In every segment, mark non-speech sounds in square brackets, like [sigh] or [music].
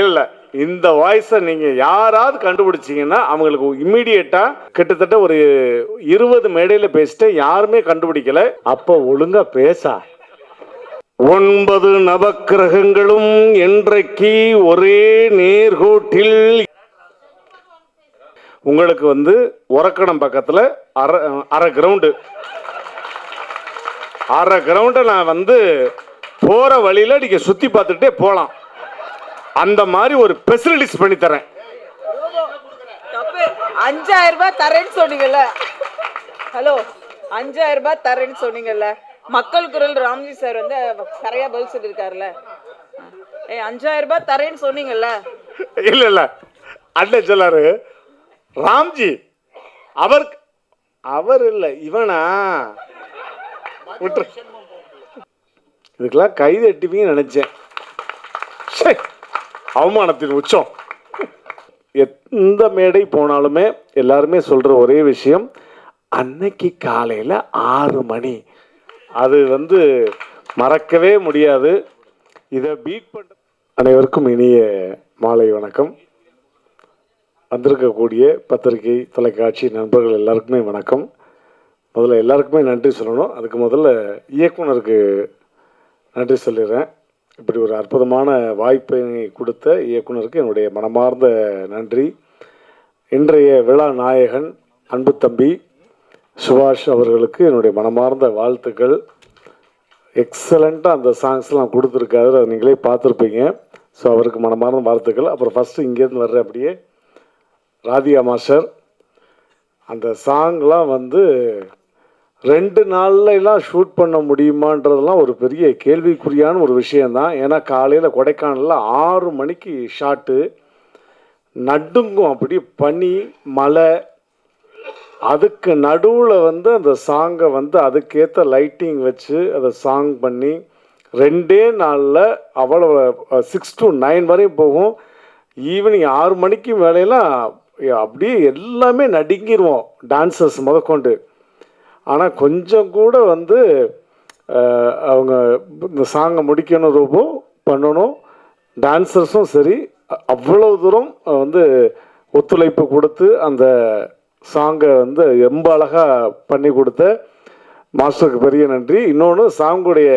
இல்ல இந்த வாய்ஸை நீங்க யாராவது கண்டுபிடிச்சீங்கன்னா அவங்களுக்கு இம்மிடியட்டா கிட்டத்தட்ட ஒரு இருபது மேடையில பேசிட்டு யாருமே கண்டுபிடிக்கல. அப்போ ஒழுங்கா பேசா. ஒன்பது நவக்கிரகங்களும் என்றைக்கு ஒரே நேர்கோட்டில். உங்களுக்கு வந்து உரக்கணம் பக்கத்துல அரை அரை கிரவுண்டு அரை கிரவுண்டை நான் வந்து போற வழியில நீங்கள் சுத்தி பார்த்துட்டே போகலாம் அந்த மாதிரி ஒரு ஃபெசிலிட்டிஸ் பண்ணி தரேன் தப்பு. அஞ்சாயிரம் ரூபாய் தரேன்னு சொன்னீங்கல்ல. ஹலோ அஞ்சாயிரம் ரூபாய் தரேன்னு சொன்னீங்கல்ல. மக்கள் குரல் ராம்ஜி சார் வந்து சரியா பதில் சொல்லியிருக்காருல்ல. ஏய் அஞ்சாயிரம் ரூபாய் தரேன்னு சொன்னீங்கல்ல. இல்ல இல்ல. அண்ணன் சொல்லாரு. ராம்ஜி அவர் அவர் இல்ல இவனா? விட்டுரு. இதுக்கெல்லாம் கை தட்டுவீங்கன்னு நினைச்சேன். ச்சே, அவமானத்தின் உச்சம். எந்த மேடை போனாலுமே எல்லாருமே சொல்கிற ஒரே விஷயம் அன்னைக்கு காலையில் ஆறு மணி. அது வந்து மறக்கவே முடியாது. இதை பீட் பண்ண அனைவருக்கும் இனிய மாலை வணக்கம். வந்திருக்கக்கூடிய பத்திரிகை தொலைக்காட்சி நண்பர்கள் எல்லாருக்குமே வணக்கம். முதல்ல எல்லாருக்குமே நன்றி சொல்லணும். அதுக்கு முதல்ல இயக்குனருக்கு நன்றி சொல்லிடுறேன். இப்படி ஒரு அற்புதமான வாய்ப்பை கொடுத்த இயக்குனருக்கு என்னுடைய மனமார்ந்த நன்றி. இன்றைய விழா நாயகன் அன்பு தம்பி சுபாஷ் அவர்களுக்கு என்னுடைய மனமார்ந்த வாழ்த்துக்கள். எக்ஸலண்ட்டாக அந்த சாங்ஸ்லாம் கொடுத்துருக்காரு. அதை நீங்களே பார்த்துருப்பீங்க. ஸோ அவருக்கு மனமார்ந்த வாழ்த்துக்கள். அப்புறம் ஃபஸ்ட்டு இங்கேருந்து வர்ற அப்படியே ராதிகா மாஸ்டர். அந்த சாங்லாம் வந்து ரெண்டு நாள்லாம் எல்லாம் ஷூட் பண்ண முடியுமான்றதெல்லாம் ஒரு பெரிய கேள்விக்குறியான ஒரு விஷயந்தான் ஏன்னா காலையில் கொடைக்கானலில் ஆறு மணிக்கு ஷாட்டு நடுங்கும் அப்படி பனி மழை. அதுக்கு நடுவில் வந்து அந்த சாங்கை வந்து அதுக்கேற்ற லைட்டிங் வச்சு அதை சாங் பண்ணி ரெண்டே நாளில் அவ்வளோ சிக்ஸ் டு நைன் வரையும் போகும். ஈவினிங் ஆறு மணிக்கு மேலையெல்லாம் அப்படியே எல்லாமே நடுங்கிடுவோம் டான்சர்ஸ் முதற்கொண்டு. ஆனால் கொஞ்சம் கூட வந்து அவங்க இந்த சாங்கை முடிக்கணும் ரூபம் பண்ணணும். டான்சர்ஸும் சரி அவ்வளோ அவ்வளவு தூரம் வந்து ஒத்துழைப்பு கொடுத்து அந்த சாங்கை வந்து ரொம்ப அழகாக பண்ணி கொடுத்த மாஸ்டருக்கு பெரிய நன்றி. இன்னொன்று சாங்குடைய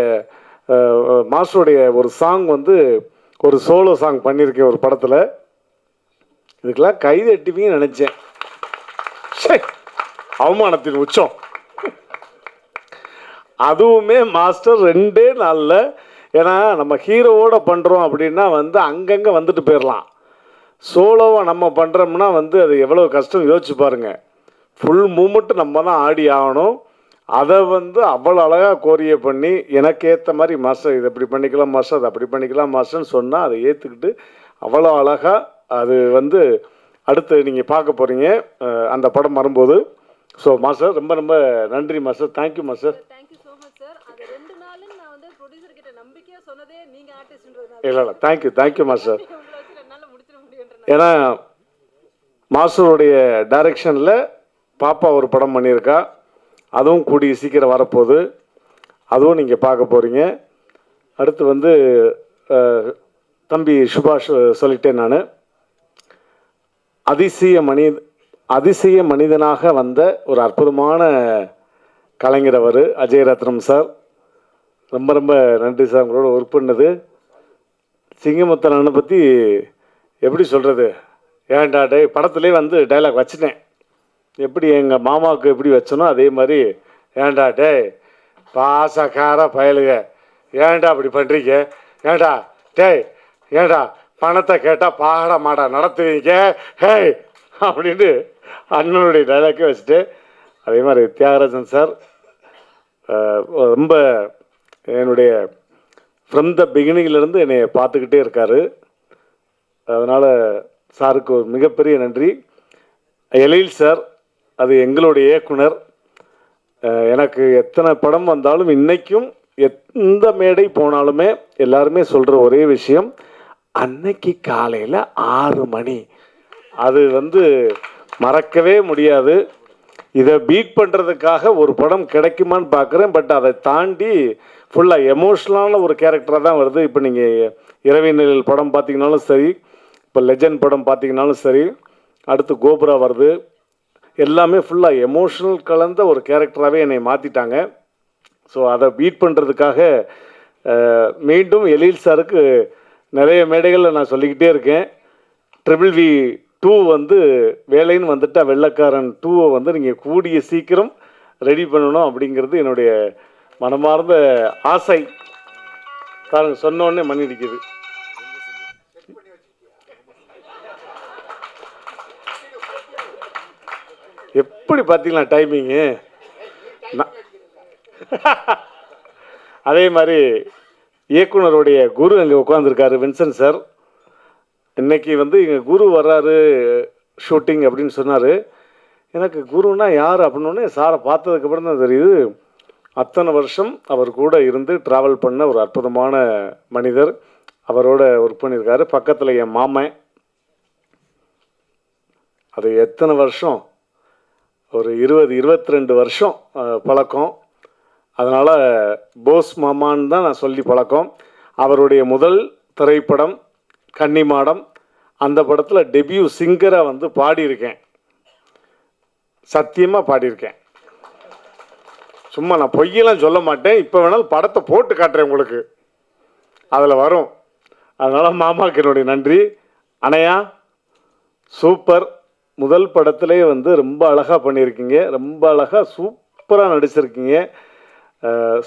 மாஸ்டருடைய ஒரு சாங் வந்து ஒரு சோலோ சாங் பண்ணியிருக்கேன் ஒரு படத்தில். இதுக்கெல்லாம் கைது எட்டிப்பீங்கன்னு நினச்சேன். ச்சே, அவமானத்தின் உச்சம். அதுவுமே மாஸ்டர் ரெண்டே நாளில். ஏன்னா நம்ம ஹீரோவோட பண்ணுறோம் அப்படின்னா வந்து அங்கங்கே வந்துட்டு போயிடலாம் சோலோவை நம்ம பண்ணுறோம்னா வந்து அது எவ்வளோ கஷ்டம் யோசிச்சு பாருங்கள் ஃபுல் மூமெண்ட் நம்ம தான் ஆடி ஆகணும். அதை வந்து அவ்வளோ அழகாக கோரிய பண்ணி எனக்கு ஏற்ற மாதிரி மாஸ்டர் இதை இப்படி பண்ணிக்கலாம் மாஸ்டர் அதை அப்படி பண்ணிக்கலாம் மாஸ்டர்னு சொன்னால் அதை ஏற்றுக்கிட்டு அவ்வளோ அழகாக அது வந்து அடுத்து நீங்கள் பார்க்க போகிறீங்க அந்த படம் வரும்போது. ஸோ மாஸ்டர் ரொம்ப ரொம்ப நன்றி master. Thank you master thank you so much sir அது ரெண்டு நாளும் நான் வந்து ப்ரொடியூசர் கிட்ட நம்பிக்கையா சொன்னதே நீங்க ஆர்டிஸ்ட்ன்றதுனால இல்லை இல்லை தேங்க்யூ தேங்க்யூ மாஸ்டர் ஏன்னா மாஸ்டருடைய டைரக்ஷனில் பாப்பா ஒரு படம் பண்ணியிருக்கா. அதுவும் கூடிய சீக்கிரம் வரப்போகுது. அதுவும் நீங்கள் பார்க்க போகிறீங்க அடுத்து வந்து தம்பி சுபாஷ் சொல்லிட்டேன் நான். அதிசய மனி அதிசய மனிதனாக வந்த ஒரு அற்புதமான கலைஞர் அவர் அஜய் ரத்னம் சார். ரொம்ப ரொம்ப நன்றி சார் உங்களோட ஒர்க் பண்ணது. சிங்கமுத்தனனை பற்றி எப்படி சொல்கிறது ஏன்டா டே படத்துலேயே வந்து டைலாக் வச்சுட்டேன். எப்படி எங்கள் மாமாவுக்கு எப்படி வச்சனோ அதே மாதிரி ஏன்டா டே பாசக்கார பயலுக ஏன்டா அப்படி பண்ணுறீங்க ஏன்டா டேய் ஏன்டா பணத்தை கேட்டால் பாட மாடா நடத்துவீங்க? ஹேய் அப்படின்ட்டு அண்ணனுடைய டைலாக்கே வச்சுட்டு அதே மாதிரி தியாகராஜன் சார் ரொம்ப என்னுடைய ஃப்ரம் த பிகினிங்லேருந்து என்னை பார்த்துக்கிட்டே இருக்காரு. அதனால் சாருக்கு ஒரு மிகப்பெரிய நன்றி. எழில் சார் அது எங்களுடைய இயக்குனர். எனக்கு எத்தனை படம் வந்தாலும் இன்றைக்கும் எந்த மேடை போனாலுமே எல்லாருமே சொல்கிற ஒரே விஷயம் அன்னைக்கு காலையில் ஆறு மணி. அது வந்து மறக்கவே முடியாது. இதை பீட் பண்ணுறதுக்காக ஒரு படம் கிடைக்குமான்னு பார்க்குறேன் பட் அதை தாண்டி ஃபுல்லாக எமோஷ்னலான ஒரு கேரக்டராக தான் வருது. இப்போ நீங்கள் இரவினில் படம் பார்த்தீங்கனாலும் சரி இப்போ லெஜண்ட் படம் பார்த்தீங்கனாலும் சரி அடுத்து கோபுரா வருது. எல்லாமே ஃபுல்லாக எமோஷனல் கலந்த ஒரு கேரக்டராகவே என்னை மாற்றிட்டாங்க ஸோ அதை பீட் பண்ணுறதுக்காக மீண்டும் எழில் சாருக்கு நிறைய மேடைகளில் நான் சொல்லிக்கிட்டே இருக்கேன். ட்ரிபிள் வி டூ வந்து வேலைன்னு வந்துட்டா வெள்ளக்காரன் டூவை வந்து நீங்கள் கூடிய சீக்கிரம் ரெடி பண்ணணும் அப்படிங்கிறது என்னுடைய மனமார்ந்த ஆசை பாருங்க சொன்னோடனே மன்னிடிக்குது மணி அடிக்குது. எப்படி பார்த்தீங்களா டைமிங்கு [laughs] அதே மாதிரி இயக்குனருடைய குரு அங்கே உட்காந்துருக்காரு வின்சன் சார். இன்றைக்கி வந்து எங்கள் குரு வர்றாரு ஷூட்டிங் அப்படின்னு சொன்னார். எனக்கு குருன்னா யார் அப்படின்னோடனே சாரை பார்த்ததுக்கப்புறம் தான் தெரியுது. அத்தனை வருஷம் அவர் கூட இருந்து ட்ராவல் பண்ண ஒரு அற்புதமான மனிதர். அவரோட ஒர்க் பண்ணியிருக்காரு. பக்கத்தில் என் மாமன் அது எத்தனை வருஷம்? ஒரு இருபது இருபத்தி ரெண்டு வருஷம் பழக்கம். அதனால் போஸ் மாமான்னு தான் நான் சொல்லி பழக்கம். அவருடைய முதல் திரைப்படம் கன்னிமாடம் அந்த படத்தில் டெபியூ சிங்கராக வந்து பாடியிருக்கேன். சத்தியமாக பாடியிருக்கேன். சும்மா நான் பொய்யெல்லாம் சொல்ல மாட்டேன். இப்போ வேணாலும் படத்தை போட்டு காட்டுறேன் உங்களுக்கு. அதில் வரும். அதனால் மாமாக்கு என்னுடைய நன்றி. அணையா சூப்பர். முதல் படத்துலேயே வந்து ரொம்ப அழகாக பண்ணியிருக்கீங்க. ரொம்ப அழகாக சூப்பராக நடிச்சிருக்கீங்க.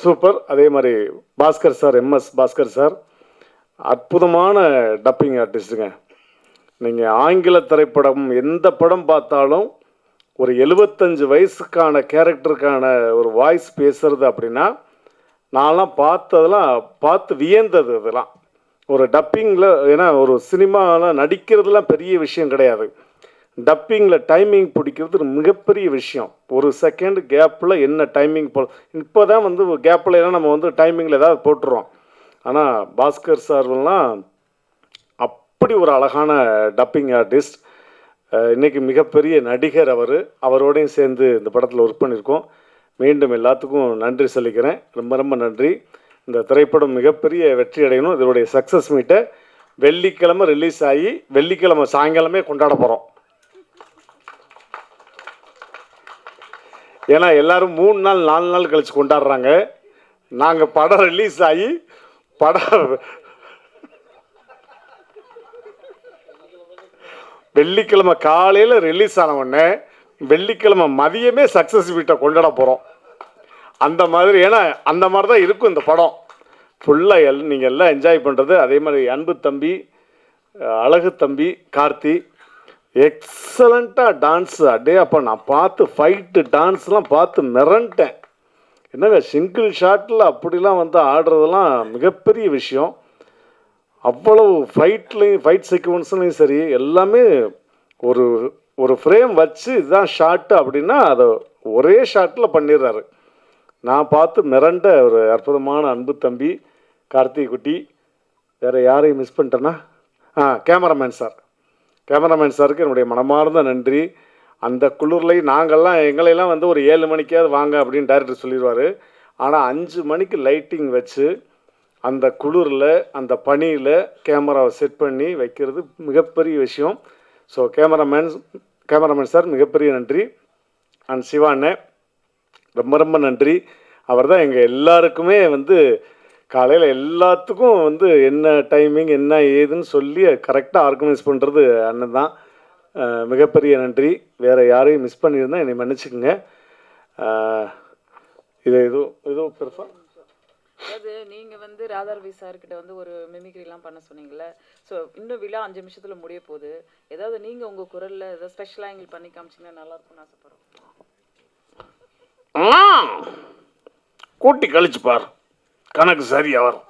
சூப்பர். அதே மாதிரி Bhaskar sir M S Bhaskar sir. அற்புதமான டப்பிங் ஆர்டிஸ்ட்டுங்க. நீங்கள் ஆங்கில திரைப்படம் எந்த படம் பார்த்தாலும் ஒரு எழுபத்தஞ்சு வயசுக்கான கேரக்டருக்கான ஒரு வாய்ஸ் பேசுறது அப்படின்னா நான்லாம் பார்த்ததெல்லாம் பார்த்து வியந்தது இதெல்லாம் ஒரு டப்பிங்கில் ஏன்னா ஒரு சினிமாவில் நடிக்கிறதுலாம் பெரிய விஷயம் கிடையாது. டப்பிங்கில் டைமிங் பிடிக்கிறது ஒரு மிகப்பெரிய விஷயம். ஒரு செகண்ட் கேப்பில் என்ன டைமிங் போ இப்போ தான் வந்து கேப்பில் எல்லாம் நம்ம வந்து டைமிங்கில் ஏதாவது போட்டுருவோம் ஆனால் பாஸ்கர் சார்லாம் அப்படி ஒரு அழகான டப்பிங் ஆர்டிஸ்ட். இன்றைக்கி மிகப்பெரிய நடிகர் அவர். அவரோடையும் சேர்ந்து இந்த படத்தில் ஒர்க் பண்ணியிருக்கோம் மீண்டும் எல்லாத்துக்கும் நன்றி சொல்லிக்கிறேன் ரொம்ப ரொம்ப நன்றி. இந்த திரைப்படம் மிகப்பெரிய வெற்றி அடையணும். இதனுடைய சக்ஸஸ் மீட்டை வெள்ளிக்கிழமை ரிலீஸ் ஆகி வெள்ளிக்கிழமை சாயங்காலமே கொண்டாட போகிறோம் ஏன்னா எல்லோரும் மூணு நாள் நாலு நாள் கழித்து கொண்டாடுறாங்க. நாங்கள் படம் ரிலீஸ் ஆகி படம் வெள்ளிக்கிழமை காலையில் ரிலீஸ் ஆன உடனே வெள்ளிக்கிழமை மதியமே சக்ஸஸ் வீட்டை கொண்டாட போகிறோம் அந்த மாதிரி ஏன்னா அந்த மாதிரி தான் இருக்கும் இந்த படம். ஃபுல்லாக எல் நீங்கள் எல்லாம் என்ஜாய் பண்ணுறது அதே மாதிரி அன்பு தம்பி அழகு தம்பி கார்த்தி எக்ஸலண்ட்டாக டான்ஸ் அடே அப்போ நான் பார்த்து ஃபைட்டு டான்ஸ்லாம் பார்த்து மிரண்டேன். என்னங்க சிங்கிள் ஷாட்டில் அப்படிலாம் வந்து ஆடுறதெல்லாம் மிகப்பெரிய விஷயம். அவ்வளவு ஃபைட்லையும் ஃபைட் சீக்வன்ஸ்லையும் சரி எல்லாமே ஒரு ஒரு ஃப்ரேம் வச்சு இதுதான் ஷாட்டு அப்படின்னா அதை ஒரே ஷாட்டில் பண்ணிடுறாரு. நான் பார்த்து மிரண்ட ஒரு அற்புதமான அன்பு தம்பி கார்த்திக் குட்டி வேறு யாரையும் மிஸ் பண்ணிட்டேன்னா? ஆ கேமராமேன் சார் கேமராமேன் சாருக்கு என்னுடைய மனமார்ந்த நன்றி. அந்த குளிர்லையும் நாங்கள்லாம் எங்களையெல்லாம் வந்து ஒரு ஏழு மணிக்காவது வாங்க அப்படின்னு டைரக்டர் சொல்லிடுவார். ஆனால் அஞ்சு மணிக்கு லைட்டிங் வச்சு அந்த குளிரில் அந்த பனியில் கேமராவை செட் பண்ணி வைக்கிறது மிகப்பெரிய விஷயம். ஸோ கேமராமேன் கேமராமேன் சார் மிகப்பெரிய நன்றி. அண்ட் சிவாண்ணே ரொம்ப ரொம்ப நன்றி. அவர் தான் எங்கள் எல்லாருக்குமே வந்து காலையில் எல்லாத்துக்கும் வந்து என்ன டைமிங் என்ன ஏதுன்னு சொல்லி கரெக்டாக ஆர்கனைஸ் பண்ணுறது அண்ணன் தான். மிகப்பெரிய நன்றி. வேறு யாரையும் மிஸ் பண்ணியிருந்தா என்னை மன்னிச்சுக்கோங்க. இது எதுவும் எதுவும் பெருசாக அதாவது நீங்க வந்து ராதாரவி சார்கிட்ட வந்து ஒரு மிமிக்ரி எல்லாம் பண்ண சொன்னீங்கல்ல. ஸோ இன்னும் விழா அஞ்சு நிமிஷத்துல முடிய போகுது. ஏதாவது நீங்க உங்க குரல்ல ஏதாவது ஸ்பெஷலா எங்களுக்கு பண்ணி காமிச்சீங்கன்னா நல்லா இருக்கும்னு ஆசைப்படுறோம். ஆ கூட்டி கழிச்சு பார். கணக்கு சரியா வரும்.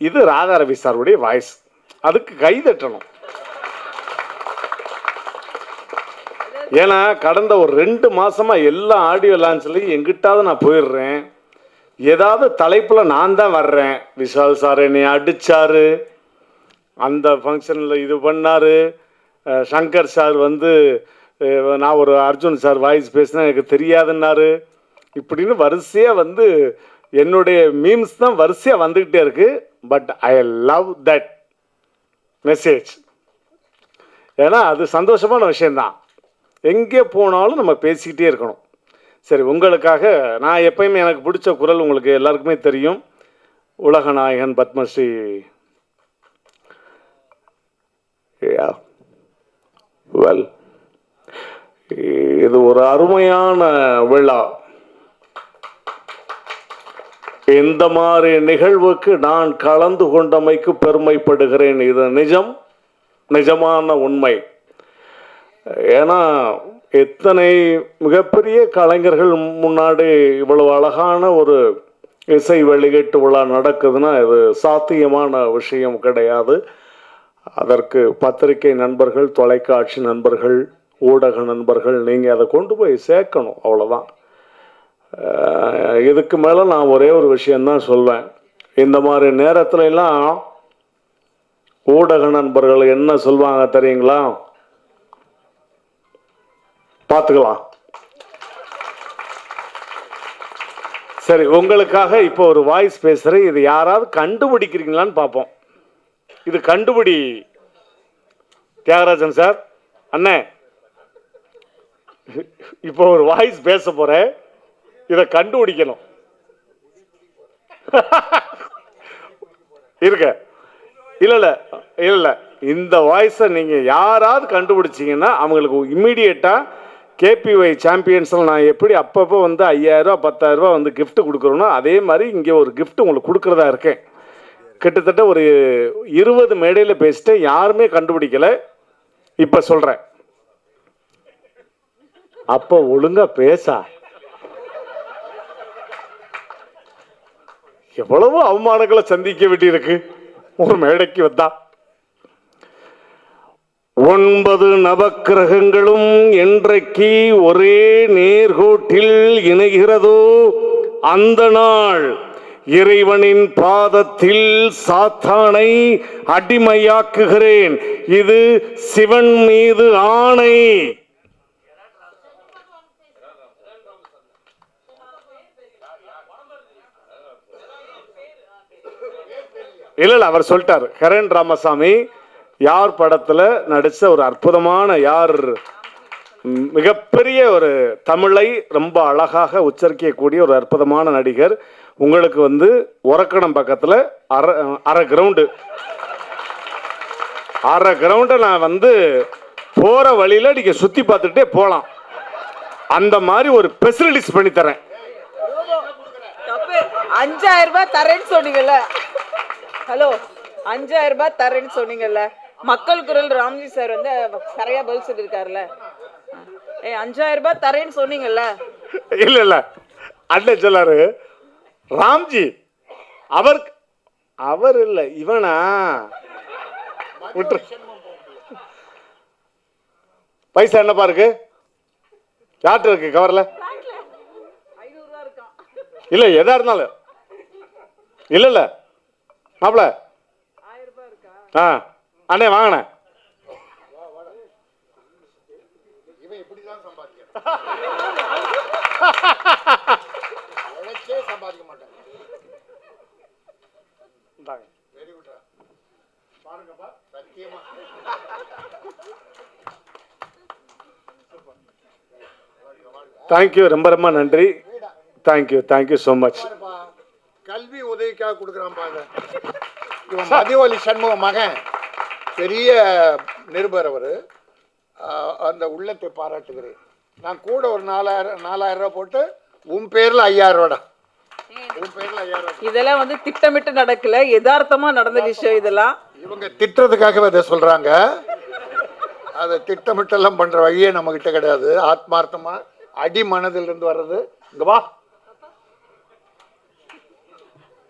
இது ராதாரவி சாருடைய வாய்ஸ் அதுக்கு கை தட்டணும் ஏன்னா கடந்த ஒரு ரெண்டு மாசமா எல்லா ஆடியோ லான்ச்லையும் எங்கிட்டாவது நான் போயிடுறேன். ஏதாவது தலைப்பில் நான் தான் வர்றேன். விஷால் சார் என்னை அடித்தார் அந்த ஃபங்க்ஷனில் இது பண்ணார். சங்கர் சார் வந்து நான் ஒரு அர்ஜுன் சார் வாய்ஸ் பேசினா எனக்கு தெரியாதுன்னாரு. இப்படின்னு வரிசையாக வந்து என்னுடைய மீம்ஸ் தான் வரிசையாக வந்துக்கிட்டே இருக்குது but I love that message ஏன்னா அது சந்தோஷமான விஷயந்தான் எங்கே போனாலும் நம்ம பேசிக்கிட்டே இருக்கணும். சரி உங்களுக்காக நான் எப்பயுமே எனக்கு பிடிச்ச குரல் உங்களுக்கு எல்லாருக்குமே தெரியும். உலகநாயகன் பத்மஸ்ரீ. வெல் இது ஒரு அருமையான விழா. இந்த மாதிரி நிகழ்வுக்கு நான் கலந்து கொண்டமைக்கு பெருமைப்படுகிறேன். இது நிஜம் நிஜமான உண்மை. ஏன்னா எத்தனை மிகப்பெரிய கலைஞர்கள் முன்னாடி இவ்வளவு அழகான ஒரு இசை வெளியீட்டு விழா நடக்குதுன்னா இது சாத்தியமான விஷயம் கிடையாது. அதற்கு பத்திரிகை நண்பர்கள் தொலைக்காட்சி நண்பர்கள் ஊடக நண்பர்கள் நீங்கள் அதை கொண்டு போய் சேர்க்கணும் அவ்வளோதான் இதுக்கு மேலே நான் ஒரே ஒரு விஷயந்தான் சொல்வேன். இந்த மாதிரி நேரத்துலலாம் ஊடக நண்பர்கள் என்ன சொல்லுவாங்க தெரியுங்களா? பார்த்துக்கலாம். சரி உங்களுக்காக இப்போ ஒரு வாய்ஸ் பேசுகிறேன் இது யாராவது கண்டுபிடிக்கிறீங்களான்னு பார்ப்போம். இது கண்டுபிடி. தியாகராஜன் சார் அண்ணே. இப்போ ஒரு வாய்ஸ் பேச போறேன். இதை கண்டுபிடிக்கணும். இருக்க இல்லை இல்லை இல்லை இந்த வாய்ஸை நீங்க யாராவது கண்டுபிடிச்சீங்கன்னா அவங்களுக்கு இம்மிடியட்டா கேபிஒய் சாம்பியன்ஸில் நான் எப்படி அப்பப்போ வந்து ஐயாயிரரூவா பத்தாயிரரூபா வந்து கிஃப்ட்டு கொடுக்குறோனோ அதே மாதிரி இங்கே ஒரு கிஃப்ட் உங்களுக்கு கொடுக்குறதா இருக்கேன். கிட்டத்தட்ட ஒரு இருபது மேடையில் பேசிட்டு யாருமே கண்டுபிடிக்கலை. இப்போ சொல்கிறேன் அப்போ ஒழுங்காக பேசா. எவ்வளவு அவமானங்களை சந்திக்க வேண்டியிருக்கு. ஒரு மேடைக்கு வந்தா. ஒன்பது நவக்கிரகங்களும் என்றைக்கு ஒரே நேர்கோட்டில் இணைகிறதோ அந்த நாள் இறைவனின் பாதத்தில் சாத்தானை அடிமையாக்குகிறேன். இது சிவன் மீது ஆணை. இல்ல அவர் சொல்லிட்டார். கரண் ராமசாமி யார் படத்தில் நடித்த ஒரு அற்புதமான யார்? மிகப்பெரிய ஒரு தமிழை ரொம்ப அழகாக உச்சரிக்கக்கூடிய ஒரு அற்புதமான நடிகர் உங்களுக்கு வந்து உரக்கணம் பக்கத்தில் அரை அரை கிரவுண்டு அரை கிரவுண்டை நான் வந்து போகிற வழியில் நீங்கள் சுற்றி பார்த்துட்டே போகலாம் அந்த மாதிரி ஒரு ஃபெசிலிட்டிஸ் பண்ணி தரேன். அஞ்சாயிரம் ரூபாய் தரேன்னு சொன்னீங்கல்ல. ஹலோ அஞ்சாயிரம் ரூபாய் தரேன்னு சொன்னீங்கல்ல. மக்கள் குரல் ராம்ஜி சார் வந்து சரியா பதில் சொல்லியிருக்காருல்ல. ஏய் அஞ்சாயிரம் ரூபாய் தரேன்னு சொன்னீங்கல்ல. இல்ல இல்ல. அண்ணன் சொல்லாரு. ராம்ஜி அவர் அவர் இல்ல இவனா? விட்டு பைசா என்னப்பா இருக்கு? யார்கிட்ட இருக்கு கவர்ல இல்ல எதா இருந்தாலும். இல்ல இல்ல. மாப்பிள ஆயிரம் ரூபாய் இருக்கா? ஆ. அண்ணே வாங்கண்ணே. தேங்க்யூ ரொம்ப ரொம்ப நன்றி. தேங்க்யூ தேங்க்யூ ஸோ மச் கல்வி உதவிக்காக கொடுக்குறான் பாருங்க இவன் மதிவலி சண்முக மகன். பெரிய நிருபர் அவர். அந்த உள்ளத்தை பாராட்டுகிறேன். நான் கூட ஒரு நாலாயிரம் நாலாயிரம் ரூபாய் போட்டு உன் பேர்ல ஐயாயிரம் ரூபாடா இதெல்லாம் வந்து திட்டமிட்டு நடக்கல. யதார்த்தமா நடந்த விஷயம் இதெல்லாம். இவங்க திட்டுறதுக்காகவே அதை சொல்றாங்க. அதை திட்டமிட்டெல்லாம் பண்ற வழியே நம்ம கிட்ட கிடையாது. ஆத்மார்த்தமா அடி மனதில் இருந்து வர்றது. இங்க வா.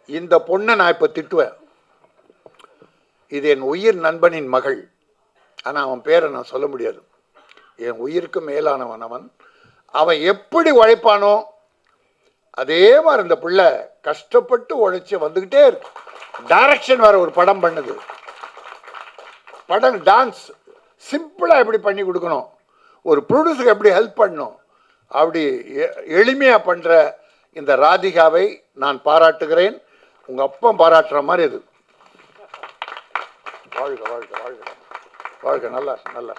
இந்த பொண்ணை நான் இப்ப திட்டுவேன். இது என் உயிர் நண்பனின் மகள். ஆனால் அவன் பேரை நான் சொல்ல முடியாது. என் உயிருக்கு மேலானவன் அவன். அவன் எப்படி உழைப்பானோ அதே மாதிரி இந்த பிள்ளை கஷ்டப்பட்டு உழைச்சி வந்துக்கிட்டே இருக்கு. டைரக்ஷன் வேற ஒரு படம் பண்ணுது. படம் டான்ஸ் சிம்பிளாக எப்படி பண்ணி கொடுக்கணும்? ஒரு ப்ரொடியூசருக்கு எப்படி ஹெல்ப் பண்ணணும்? அப்படி எளிமையாக பண்ணுற இந்த ராதிகாவை நான் பாராட்டுகிறேன். உங்கள் அப்பா பாராட்டுற மாதிரி இது வாழ்க வாழ்க வாழ்க. வாழ்க நல்லா நல்லா.